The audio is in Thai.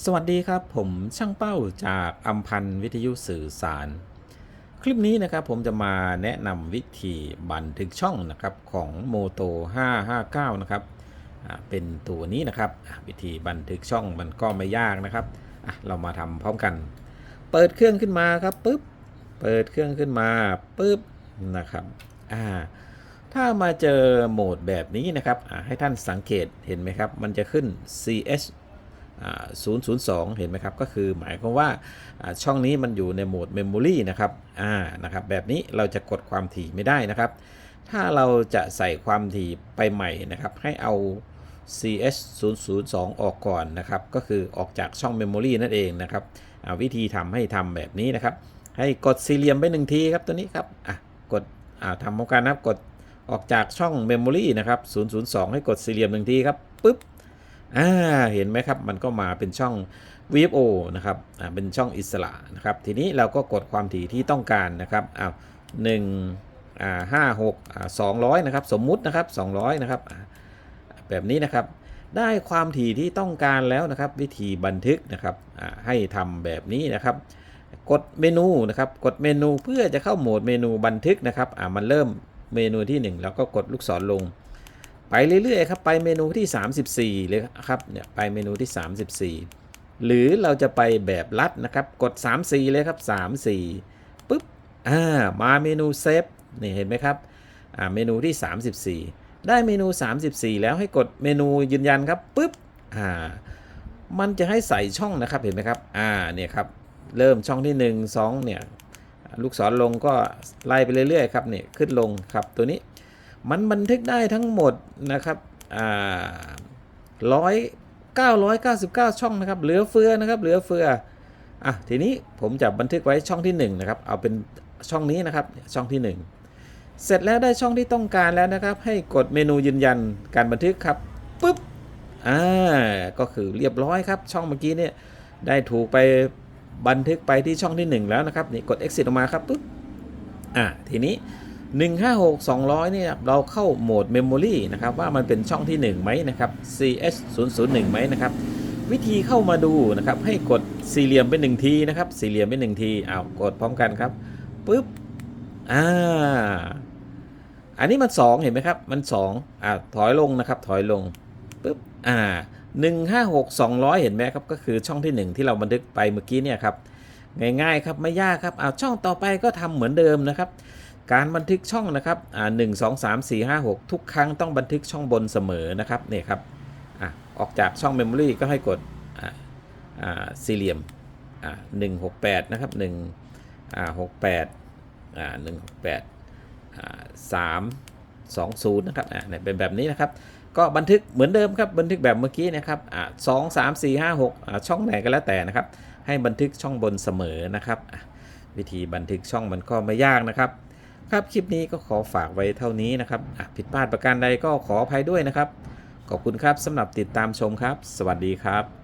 สวัสดีครับผมช่างเป้าจากอัมพันธ์วิทยุสื่อสาร คลิปนี้นะครับผมจะมาแนะนำวิธีบันทึกช่องนะครับของ Moto 559 นะครับเป็นตัวนี้นะครับวิธีบันทึกช่องมันก็ไม่ยากนะครับเรามาทำพร้อมกัน เปิดเครื่องขึ้นมาครับปุ๊บเปิดเครื่องขึ้นมาปุ๊บนะครับอ่าถ้ามาเจอโหมดแบบนี้นะครับให้ท่านสังเกตเห็นไหมครับ มันจะขึ้น ch 002 เห็นไหมครับ ก็คือหมายความว่าช่องนี้มันอยู่ในโหมด Memory นะครับอ่านะครับแบบนี้เราจะกดความถี่ไม่ได้นะครับ ถ้าเราจะใส่ความถี่ไปใหม่นะครับ ให้เอา ch 002ออกก่อนนะครับ ก็คือออกจากช่อง Memory นั่นเองนะครับวิธีทำให้ทำแบบนี้นะครับ ให้กดสี่เหลี่ยมไปหนึ่งทีครับตัวนี้ครับอะกดอ่าทำพร้อมกันนะครับกดออกจากช่อง Memory นะครับ 002 ให้กดสี่เหลี่ยมหนึ่งทีครับปึ๊บ อ่าเห็นไหมครับ มันก็มาเป็นช่อง VFO นะครับอ่าเป็นช่องอิสระนะครับ ทีนี้เราก็กดความถี่ที่ต้องการนะครับอ้าวหนึ่งอ่าห้าหกอ่าสองร้อยนะครับ สมมุตินะครับสองร้อยนะครับ แบบนี้นะครับ ได้ความถี่ที่ต้องการแล้วนะครับ วิธีบันทึกนะครับอ่าให้ทำแบบนี้นะครับ กดเมนูนะครับ กดเมนูเพื่อจะเข้าโหมดเมนูบันทึกนะครับอ่ามันเริ่มเมนูที่ 1 แล้วก็กดลูกศรลง ไปเรื่อยๆครับไปเมนูที่ 34 เลยครับเนี่ยไปเมนูที่ 34 หรือเราจะไปแบบลัดนะครับกด 34 เลยครับ 34ปุ๊บอ่ามาเมนูเซฟนี่เห็นไหมครับอ่าเมนูที่ 34 ได้เมนู 34 แล้วให้กดเมนูยืนยันครับปุ๊บอ่ามันจะให้ใส่ช่องนะครับเห็นไหมครับอ่าเนี่ยครับเริ่มช่องที่ 1 2เนี่ยลูกศรลงก็ไล่ไปเรื่อยๆครับเนี่ยขึ้นลงครับตัวนี้ มันบันทึกได้ทั้งหมดนะครับอ่าร้อยเก้าร้อยเก้าสิบเก้าช่องนะครับ เหลือเฟือนะครับ เหลือเฟือ อะ ทีนี้ผมจะบันทึกไว้ช่องที่ 1 นะครับ เอาเป็นช่องนี้นะครับ ช่องที่ 1 เสร็จแล้วได้ช่องที่ต้องการแล้วนะครับ ให้กดเมนูยืนยันการบันทึกครับ ปุ๊บ อ่า ก็คือเรียบร้อยครับ ช่องเมื่อกี้เนี่ย ได้ถูกไปบันทึกไปที่ช่องที่ 1 แล้วนะครับ นี่กด exit ออกมาครับ ปุ๊บ อะทีนี้ 156 200เนี่ยเราเข้าโหมด Memory นะครับว่ามันเป็นช่องที่ 1 ไหมนะครับ ch 0 0 1ไหมนะครับวิธีเข้ามาดูนะครับให้กดสี่เหลี่ยมไป1ทีนะครับสี่เหลี่ยมไป1ทีอ้าวกดพร้อมกันครับปุ๊บอ่าอันนี้มัน 2 เห็นไหมครับมัน2อ่าถอยลงนะครับถอยลงปุ๊บอ่า156 200 เห็นไหมครับก็คือช่องที่ 1 ที่เราบันทึกไปเมื่อกี้เนี่ยครับง่ายๆครับไม่ยากครับเอาช่องต่อไปก็ทำเหมือนเดิมนะครับ การบันทึกช่องนะครับอ่าหนึ่งสองสามสี่ห้าหกทุกครั้งต้องบันทึกช่องบนเสมอนะครับเนี่ยครับอะออกจากช่อง Memory ก็ให้กดอ่าอ่าสี่เหลี่ยมอ่าหนึ่งหกแปดนะครับหนึ่งอ่าหกแปดอ่าหนึ่งหกแปดอ่าสามสองศูนย์นะครับอ่าเนี่ยเป็นแบบนี้นะครับ ก็บันทึกเหมือนเดิมครับบันทึกแบบเมื่อกี้นะครับอ่าสองสามสี่ห้าหกอ่าช่องไหนก็แล้วแต่นะครับ ให้บันทึกช่องบนเสมอนะครับ วิธีบันทึกช่องมันก็ไม่ยากนะครับ ครับคลิปนี้ก็ขอฝากไว้เท่านี้นะครับผิดพลาดประการใดก็ขออภัยด้วยนะครับ ขอบคุณครับสำหรับติดตามชมครับ สวัสดีครับ